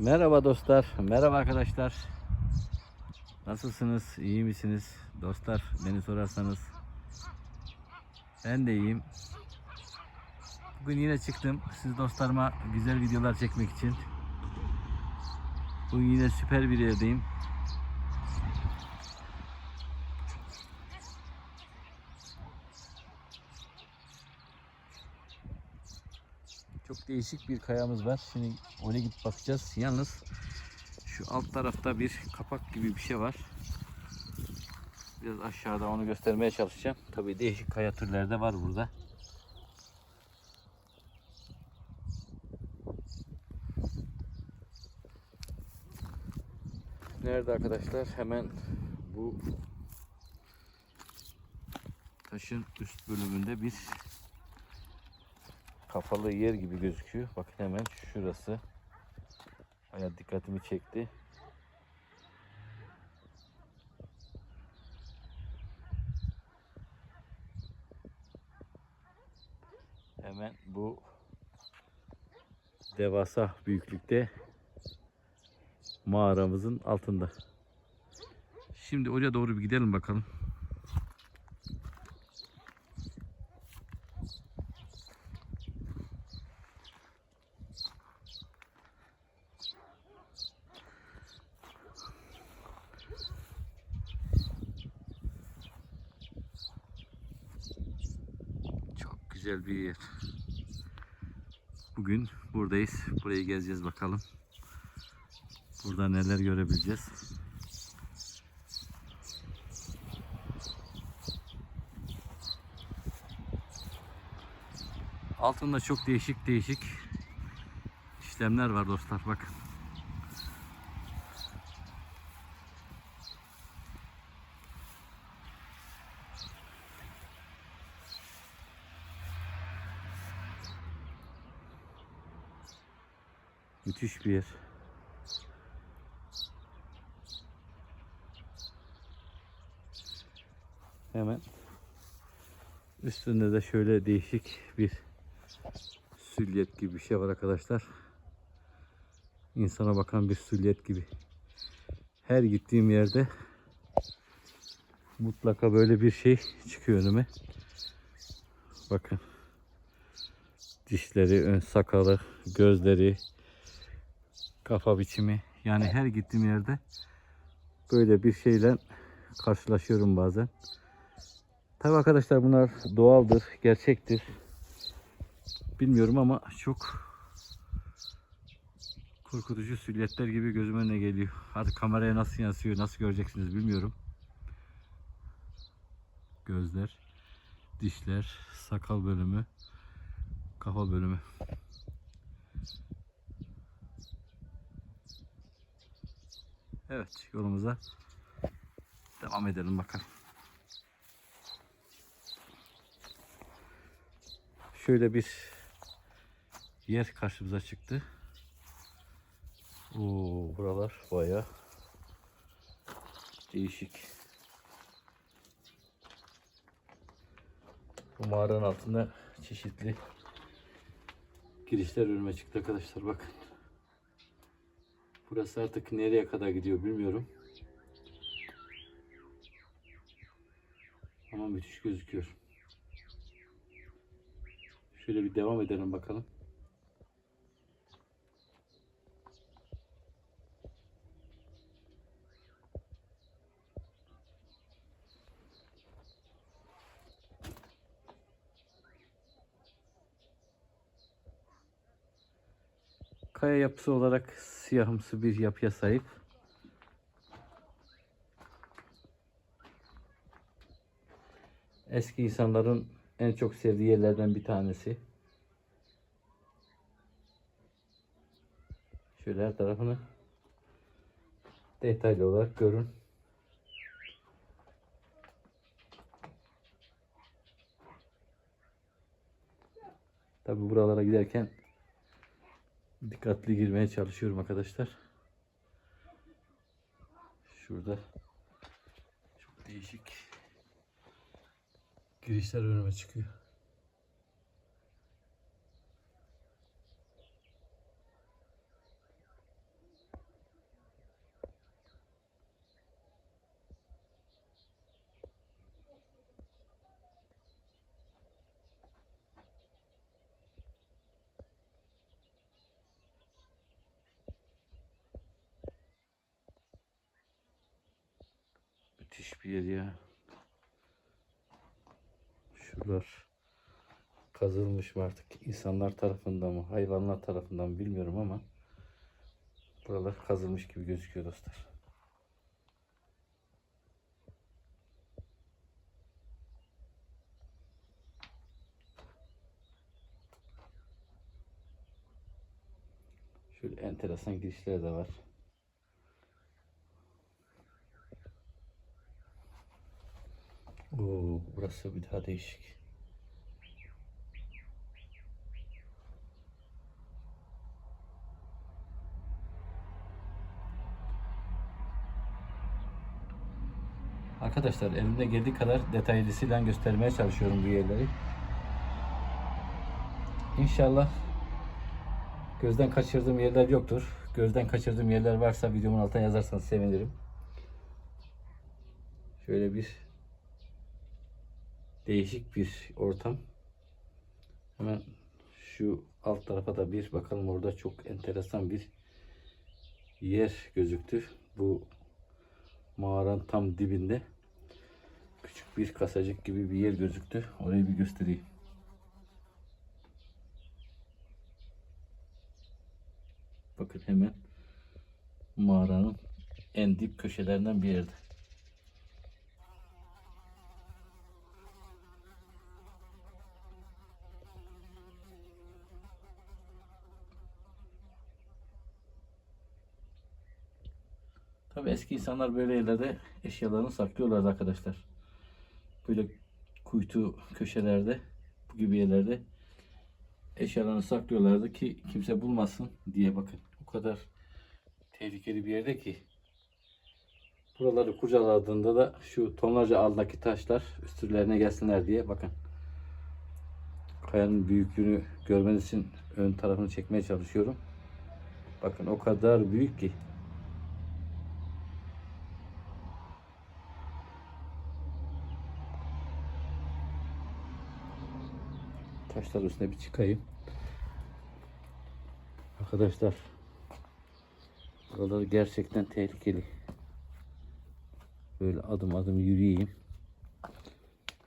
Merhaba dostlar, merhaba arkadaşlar. Nasılsınız, iyi misiniz? Dostlar beni sorarsanız ben de iyiyim. Bugün yine çıktım siz dostlarıma güzel videolar çekmek için. Bugün yine süper bir yerdeyim. Değişik bir kayamız var. Şimdi oraya gidip bakacağız. Yalnız şu alt tarafta bir kapak gibi bir şey var. Biraz aşağıda onu göstermeye çalışacağım. Tabii değişik kaya türleri de var burada. Nerede arkadaşlar? Hemen bu taşın üst bölümünde bir kafalı yer gibi gözüküyor. Bakın hemen şurası. Baya dikkatimi çekti. Hemen bu devasa büyüklükte mağaramızın altında. Şimdi oraya doğru bir gidelim bakalım. Güzel bir yer. Bugün buradayız. Burayı gezeceğiz bakalım. Burada neler görebileceğiz. Altında çok değişik değişik işlemler var dostlar bakın. Müthiş bir yer. Hemen üstünde de şöyle değişik bir sülyet gibi bir şey var arkadaşlar. İnsana bakan bir sülyet gibi. Her gittiğim yerde mutlaka böyle bir şey çıkıyor önüme. Bakın. Dişleri, ön sakalı, gözleri, kafa biçimi. Yani her gittiğim yerde böyle bir şeyle karşılaşıyorum bazen. Tabi arkadaşlar bunlar doğaldır, gerçektir. Bilmiyorum ama çok korkutucu sülyetler gibi gözüme önüne geliyor. Hadi kameraya nasıl yansıyor, nasıl göreceksiniz bilmiyorum. Gözler, dişler, sakal bölümü, kafa bölümü. Evet yolumuza devam edelim bakalım. Şöyle bir yer karşımıza çıktı. Oo, buralar baya değişik. Bu mağaranın altında çeşitli girişler önüme çıktı arkadaşlar bakın. Burası artık nereye kadar gidiyor bilmiyorum. Ama müthiş gözüküyor. Şöyle bir devam edelim bakalım. Kaya yapısı olarak siyahımsı bir yapıya sahip. Eski insanların en çok sevdiği yerlerden bir tanesi. Şöyle her tarafını detaylı olarak görün. Tabi buralara giderken dikkatli girmeye çalışıyorum arkadaşlar. Şurada çok değişik girişler önüme çıkıyor. Müthiş bir yer ya. Şuralar kazılmış mı artık insanlar tarafından mı hayvanlar tarafından mı bilmiyorum ama buralar kazılmış gibi gözüküyor dostlar. Şöyle enteresan girişler de var. Burası bir daha değişik. Arkadaşlar elimde geldiği kadar detaylısıyla göstermeye çalışıyorum bu yerleri. İnşallah gözden kaçırdığım yerler yoktur. Gözden kaçırdığım yerler varsa videomun altına yazarsanız sevinirim. Şöyle bir değişik bir ortam. Hemen şu alt tarafa da bir bakalım orada çok enteresan bir yer gözüktü. Bu mağaranın tam dibinde küçük bir kasacık gibi bir yer gözüktü. Orayı bir göstereyim. Bakın hemen mağaranın en dip köşelerinden bir yerde. Tabii eski insanlar böyle yerlerde eşyalarını saklıyorlardı arkadaşlar. Böyle kuytu köşelerde, bu gibi yerlerde eşyalarını saklıyorlardı ki kimse bulmasın diye bakın. O kadar tehlikeli bir yerde ki. Buraları kurcaladığında da şu tonlarca altındaki taşlar üstlerine gelsinler diye bakın. Kayanın büyüklüğünü görmeniz için ön tarafını çekmeye çalışıyorum. Bakın o kadar büyük ki. Taşlar üstüne bir çıkayım. Arkadaşlar buralar gerçekten tehlikeli. Böyle adım adım yürüyeyim.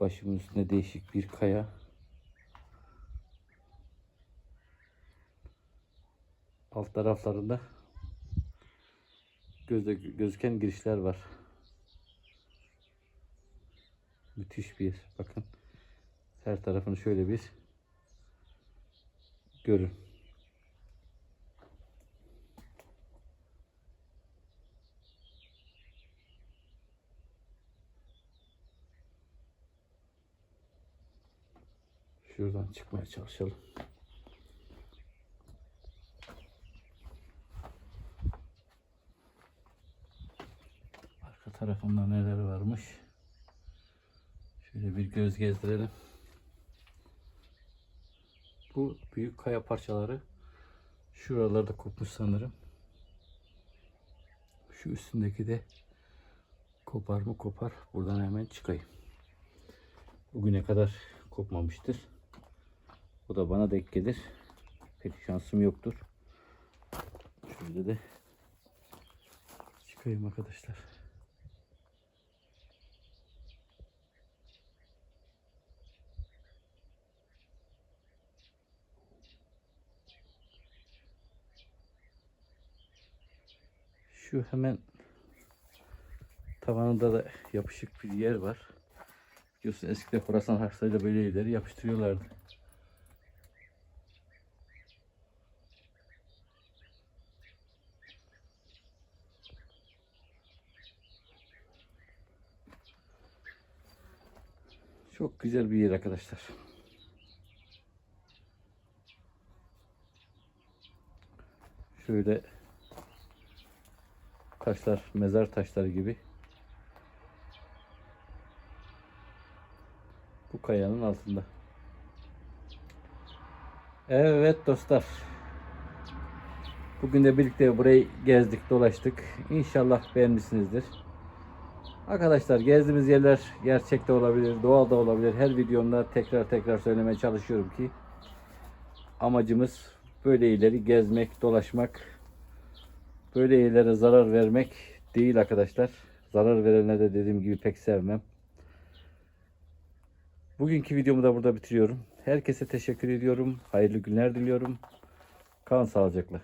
Başımın üstünde değişik bir kaya. Alt taraflarında gözde gözüken girişler var. Müthiş bir. Bakın her tarafını şöyle bir görün. Şuradan çıkmaya çalışalım. Arka tarafında neler varmış? Şöyle bir göz gezdirelim. Bu büyük kaya parçaları şuralarda kopmuş sanırım. Şu üstündeki de kopar mı kopar. Buradan hemen çıkayım. Bugüne kadar kopmamıştır. Bu da bana denk gelir. Pek şansım yoktur. Şöyle de çıkayım arkadaşlar. Şu hemen tavanında da yapışık bir yer var. Biliyorsun eskiden Horasan harçlarıyla böyle yapıştırıyorlardı. Çok güzel bir yer arkadaşlar. Şöyle taşlar, mezar taşları gibi. Bu kayanın altında. Evet dostlar. Bugün de birlikte burayı gezdik, dolaştık. İnşallah beğenmişsinizdir. Arkadaşlar gezdiğimiz yerler gerçekte olabilir, doğal da olabilir. Her videomda tekrar tekrar söylemeye çalışıyorum ki amacımız böyle yerleri gezmek, dolaşmak, böyle yerlere zarar vermek değil arkadaşlar. Zarar verenleri de dediğim gibi pek sevmem. Bugünkü videomu da burada bitiriyorum. Herkese teşekkür ediyorum. Hayırlı günler diliyorum. Kalın sağlıcakla.